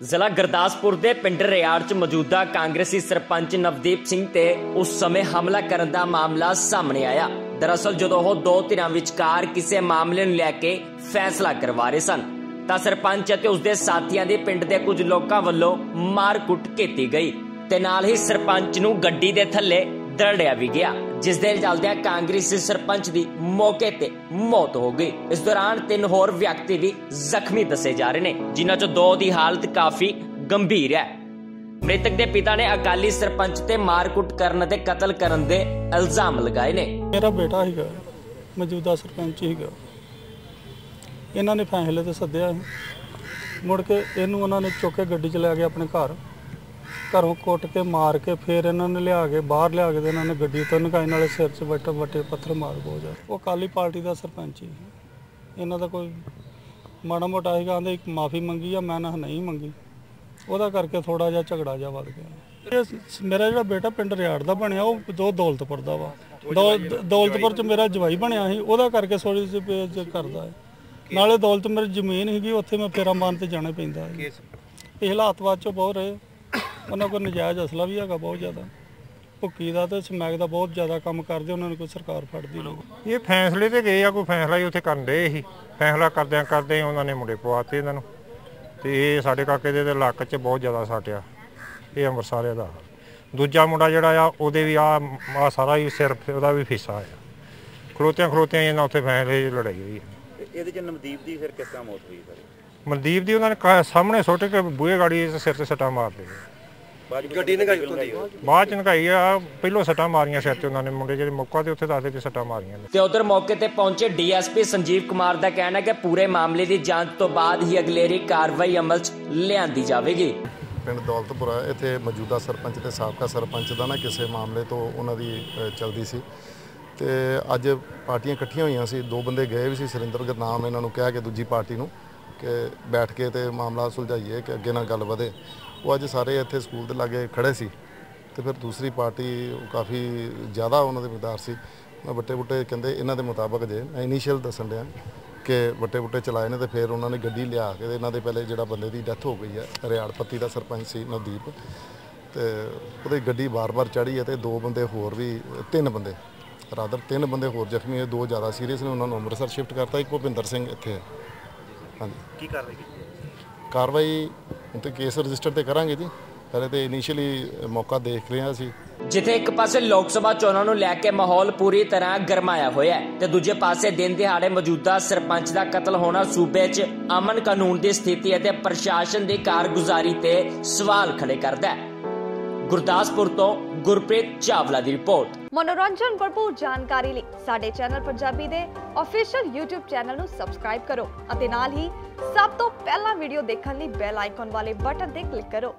ਜ਼ਿਲ੍ਹਾ ਗੁਰਦਾਸਪੁਰ ਦੇ ਪਿੰਡ ਰਿਆੜ 'ਚ ਮੌਜੂਦਾ ਕਾਂਗਰਸੀ ਸਰਪੰਚ ਨਵਦੀਪ ਸਿੰਘ ਤੇ ਉਸ ਸਮੇਂ ਹਮਲਾ ਕਰਨ ਦਾ ਮਾਮਲਾ ਸਾਹਮਣੇ ਆਇਆ। ਦਰਅਸਲ ਜਦੋਂ ਉਹ ਦੋ ਧਿਰਾਂ ਵਿਚਕਾਰ ਕਿਸੇ ਮਾਮਲੇ ਨੂੰ ਲੈ ਕੇ ਫੈਸਲਾ ਕਰਵਾ ਰਹੇ ਸਨ, ਤਾਂ ਸਰਪੰਚ ਅਤੇ ਉਸਦੇ ਸਾਥੀਆਂ ਦੇ ਪਿੰਡ ਦੇ ਕੁਝ ਲੋਕਾਂ ਵੱਲੋਂ ਮਾਰ-ਕੁੱਟ ਕੀਤੀ ਗਈ ਤੇ ਨਾਲ ਹੀ ਸਰਪੰਚ ਨੂੰ ਗੱਡੀ ਦੇ ਥੱਲੇ ਦਰੜਿਆ ਵੀ ਗਿਆ, ਜਿਸ ਦੇ ਚੱਲਦਿਆਂ ਕਾਂਗਰਸੀ ਸਰਪੰਚ ਦੀ ਮੌਕੇ ਤੇ ਮੌਤ ਹੋ ਗਈ। ਇਸ ਦੌਰਾਨ ਤਿੰਨ ਹੋਰ ਵਿਅਕਤੀ ਵੀ ਜ਼ਖਮੀ ਦੱਸੇ ਜਾ ਰਹੇ ਨੇ, ਜਿਨ੍ਹਾਂ ਚੋਂ ਦੋ ਦੀ ਹਾਲਤ ਕਾਫੀ ਗੰਭੀਰ ਹੈ। ਮ੍ਰਿਤਕ ਦੇ ਪਿਤਾ ਨੇ ਅਕਾਲੀ ਸਰਪੰਚ ਤੇ ਮਾਰਕੁੱਟ ਕਰਨ ਅਤੇ ਕਤਲ ਕਰਨ ਦੇ ਇਲਜ਼ਾਮ ਲਗਾਏ ਨੇ। ਮੇਰਾ ਬੇਟਾ ਸੀਗਾ, ਮੌਜੂਦਾ ਸਰਪੰਚ ਸੀਗਾ। ਇਹਨਾਂ ਨੇ ਫੈਸਲੇ ਤੇ ਸੱਦਿਆ ਮੁੜ ਕੇ ਇਹਨੂੰ ਉਹਨਾਂ ਨੇ ਚੁੱਕ ਕੇ ਗੱਡੀ 'ਚ ਲੈ ਗਏ ਆਪਣੇ ਘਰ। ਘਰੋਂ ਕੁੱਟ ਕੇ ਮਾਰ ਕੇ ਫਿਰ ਇਹਨਾਂ ਨੇ ਲਿਆ ਕੇ ਬਾਹਰ ਲਿਆ ਕੇ ਤੇ ਇਹਨਾਂ ਨੇ ਗੱਡੀ ਤੋਂ ਨਕਾਈ ਨਾਲੇ ਸਿਰ 'ਚ ਵੱਟੇ ਵੱਟੇ ਪੱਥਰ ਮਾਰ ਜ਼ਿਆਦਾ ਉਹ ਅਕਾਲੀ ਪਾਰਟੀ ਦਾ ਸਰਪੰਚ ਸੀ। ਇਹਨਾਂ ਦਾ ਕੋਈ ਮਾੜਾ ਮੋਟਾ ਸੀਗਾ ਆਂਦੇ ਇੱਕ ਮਾਫੀ ਮੰਗੀ ਆ ਮੈਂ ਨਾ ਨਹੀਂ ਮੰਗੀ। ਉਹਦਾ ਕਰਕੇ ਥੋੜਾ ਜਿਹਾ ਝਗੜਾ ਜਿਹਾ ਵੱਧ ਗਿਆ। ਮੇਰਾ ਜਿਹੜਾ ਬੇਟਾ ਪਿੰਡ ਰਿਆੜ ਦਾ ਬਣਿਆ ਉਹ ਦੋ ਦੌਲਤਪੁਰ ਦਾ ਵਾ। ਦੌਲ- ਦੌਲਤਪੁਰ ਚ ਮੇਰਾ ਜਵਾਈ ਬਣਿਆ ਸੀ ਉਹਦਾ ਕਰਕੇ ਜਿਹੀ ਪੇਜ ਕਰਦਾ ਹੈ। ਨਾਲੇ ਦੌਲਤ ਮੇਰੀ ਜ਼ਮੀਨ ਸੀਗੀ ਉੱਥੇ ਮੈਂ ਫੇਰਾ ਮਾਰਨ ਤੇ ਜਾਣਾ ਪੈਂਦਾ ਹੈ ਇਹ ਹਾਲਾਤਵਾਦ ਚੋਂ ਬਹੁਤ ਰਹੇ। ਉਹਨਾਂ ਕੋਲ ਨਜਾਇਜ਼ ਅਸਲਾ ਵੀ ਹੈਗਾ ਬਹੁਤ ਜ਼ਿਆਦਾ। ਭੁੱਕੀ ਦਾ ਤੇ ਸਮੈਕ ਦਾ ਬਹੁਤ ਜ਼ਿਆਦਾ ਕੰਮ ਕਰਦੇ ਉਹਨਾਂ ਨੂੰ ਕੋਈ ਸਰਕਾਰ ਫੜਦੀ ਨਹੀਂ। ਇਹ ਫੈਸਲੇ ਤੇ ਗਏ ਆ ਕੋਈ ਫੈਸਲਾ ਹੀ ਉੱਥੇ ਕਰਨ ਦੇ ਸੀ। ਫੈਸਲਾ ਕਰਦਿਆਂ ਕਰਦੇ ਉਹਨਾਂ ਨੇ ਮੁੰਡੇ ਪਵਾਤੇ ਇਹਨਾਂ ਨੂੰ। ਤੇ ਇਹ ਸਾਡੇ ਕਾਕੇ ਦੇ ਤੇ ਲੱਕ 'ਚ ਬਹੁਤ ਜ਼ਿਆਦਾ ਸੱਟਿਆ ਇਹ ਅੰਮ੍ਰਿਤਸਰ ਦਾ। ਦੂਜਾ ਮੁੰਡਾ ਜਿਹੜਾ ਆ ਉਹਦੇ ਵੀ ਆ ਆ ਸਾਰਾ ਹੀ ਸਿਰ ਉਹਦਾ ਵੀ ਫੀਸਾ ਆ। ਖਲੋਤਿਆਂ ਖਲੋਤਿਆਂ ਇਹਨਾਂ ਉੱਥੇ ਫੈਸਲੇ ਲੜਾਈ ਹੋਈ ਹੈ। ਇਹਦੇ ਚ ਨਵਦੀਪ ਦੀ ਫਿਰ ਕਿਸ ਤਰ੍ਹਾਂ ਮੌਤ ਹੋਈ ਸਰ ਮਨਦੀਪ ਦੀ ਉਹਨਾਂ ਨੇ ਸਾਹਮਣੇ ਸੁੱਟ ਕੇ ਬੂਹੇ ਗਾੜੀ ਦੇ ਸਿਰ ਤੇ ਸੱਟਾਂ ਮਾਰ ਦੇ ਗੱਡੀ ਬਾਅਦ ਚ ਨਕਾਈ ਆ ਪਹਿਲੋਂ ਸੱਟਾਂ ਮਾਰੀਆਂ ਸਿਰ ਤੇ ਉਹਨਾਂ ਨੇ ਮੁੰਡੇ ਜਿਹੜੇ ਮੌਕਾ ਤੇ ਉੱਥੇ ਦੱਸਦੇ ਵੀ ਸੱਟਾਂ ਮਾਰੀਆਂ ਨੇ। ਤੇ ਉਧਰ ਮੌਕੇ ਤੇ ਪਹੁੰਚੇ ਡੀਐਸਪੀ ਸੰਜੀਵ ਕੁਮਾਰ ਦਾ ਕਹਿਣਾ ਹੈ ਕਿ ਪੂਰੇ ਮਾਮਲੇ ਦੀ ਜਾਂਚ ਤੋਂ ਬਾਅਦ ਹੀ ਅਗਲੇਰੀ ਕਾਰਵਾਈ ਅਮਲ 'ਚ ਲਿਆਂਦੀ ਜਾਵੇਗੀ। ਪਿੰਡ ਦੌਲਤਪੁਰਾ ਇੱਥੇ ਮੌਜੂਦਾ ਸਰਪੰਚ ਤੇ ਸਾਬਕਾ ਸਰਪੰਚ ਦਾ ਨਾ ਕਿਸੇ ਮਾਮਲੇ ਤੋਂ ਉਹਨਾਂ ਦੀ ਚੱਲਦੀ ਸੀ। ਤੇ ਅੱਜ ਪਾਰਟੀਆਂ ਇਕੱਠੀਆਂ ਹੋਈਆਂ ਸੀ ਦੋ ਬੰਦੇ ਗਏ ਵੀ ਸੀ ਸੁਰਿੰਦਰ ਗੁਰਨਾਮ ਇਹਨਾਂ ਨੂੰ ਕਹਿ ਕੇ ਦੂਜੀ ਪਾਰਟੀ ਨੂੰ। ਕਿ ਬੈਠ ਕੇ ਤੇ ਮਾਮਲਾ ਸੁਲਝਾਈਏ ਕਿ ਅੱਗੇ ਨਾਲ ਗੱਲ ਵਧੇ। ਉਹ ਅੱਜ ਸਾਰੇ ਇੱਥੇ ਸਕੂਲ ਦੇ ਲਾਗੇ ਖੜੇ ਸੀ ਤੇ ਫਿਰ ਦੂਸਰੀ ਪਾਰਟੀ ਕਾਫੀ ਜ਼ਿਆਦਾ ਉਹਨਾਂ ਦੇ ਮਿਕਦਾਰ ਸੀ। ਮੈਂ ਵੱਟੇ ਬੁੱਟੇ ਕਹਿੰਦੇ ਇਹਨਾਂ ਦੇ ਮੁਤਾਬਕ ਜੇ ਮੈਂ ਇਨੀਸ਼ੀਅਲ ਦੱਸਣ ਡਿਆ ਕਿ ਵੱਟੇ ਬੁੱਟੇ ਚਲਾਏ ਨੇ ਤੇ ਫਿਰ ਉਹਨਾਂ ਨੇ ਗੱਡੀ ਲਿਆ ਕੇ ਤੇ ਇਹਨਾਂ ਦੇ ਪਹਿਲੇ ਜਿਹੜਾ ਬੰਦੇ ਦੀ ਡੈਥ ਹੋ ਗਈ ਹੈ ਰਿਆੜਪੱਤੀ ਦਾ ਸਰਪੰਚ ਸੀ ਨਵਦੀਪ। ਤੇ ਉਹਦੀ ਗੱਡੀ ਬਾਰ-ਬਾਰ ਚੜੀ ਹੈ ਤੇ ਦੋ ਬੰਦੇ ਹੋਰ ਵੀ, ਤਿੰਨ ਬੰਦੇ ਰਾਦਰ ਤਿੰਨ ਬੰਦੇ ਹੋਰ ਜ਼ਖਮੀ ਹੋਏ, ਦੋ ਜ਼ਿਆਦਾ ਸੀਰੀਅਸ ਨੇ, ਉਹਨਾਂ ਨੂੰ ਅੰਮ੍ਰਿਤਸਰ ਸ਼ਿਫਟ ਕਰਤਾ, ਇੱਕ ਭੁਪਿੰਦਰ ਸਿੰਘ ਇੱਥੇ ਹੈ ਹਾਂਜੀ। ਕੀ ਕਾਰਵਾਈ ਕੀਤੀ ਕਾਰਵਾਈ ਹੁਣ ਤੇ ਕੇਸ ਰਜਿਸਟਰ ਤੇ ਕਰਾਂਗੇ ਜੀ। ਪਹਿਲੇ ਤੇ ਇਨੀਸ਼ੀਅਲੀ ਮੌਕਾ ਦੇਖ ਰਹੇ ਹਾਂ ਅਸੀਂ। ਜਿੱਥੇ ਇੱਕ ਪਾਸੇ ਲੋਕ ਸਭਾ ਚੋਣਾਂ ਨੂੰ ਲੈ ਕੇ ਮਾਹੌਲ ਪੂਰੀ ਤਰ੍ਹਾਂ ਗਰਮਾਇਆ ਹੋਇਆ ਹੈ ਤੇ ਦੂਜੇ ਪਾਸੇ ਦਿਨ ਦਿਹਾੜੇ ਮੌਜੂਦਾ ਸਰਪੰਚ ਦਾ ਕਤਲ ਹੋਣਾ ਸੂਬੇ 'ਚ ਅਮਨ ਕਾਨੂੰਨ ਦੀ ਸਥਿਤੀ ਅਤੇ ਪ੍ਰਸ਼ਾਸਨ ਦੀ ਕਾਰਗੁਜ਼ਾਰੀ ਤੇ ਸਵਾਲ ਖੜੇ ਕਰਦਾ ਹੈ। ਗੁਰਦਾਸਪੁਰ ਤੋਂ ਗੁਰਪ੍ਰੀਤ ਚਾਵਲਾ ਦੀ ਰਿਪੋਰਟ। ਮਨੋਰੰਜਨ ਭਰਪੂਰ ਜਾਣਕਾਰੀ ਲਈ ਸਾਡੇ ਚੈਨਲ ਪੰਜਾਬੀ ਦੇ ਅਫੀਸ਼ੀਅਲ YouTube ਚੈਨਲ ਨੂੰ ਸਬਸਕ੍ਰਾਈਬ ਕਰੋ ਅਤੇ ਨਾਲ ਹੀ ਸਭ ਤੋਂ ਪਹਿਲਾਂ ਵੀਡੀਓ ਦੇਖਣ ਲਈ ਬੈਲ ਆਈਕਨ ਵਾਲੇ ਬਟਨ ਤੇ ਕਲਿੱਕ ਕਰੋ।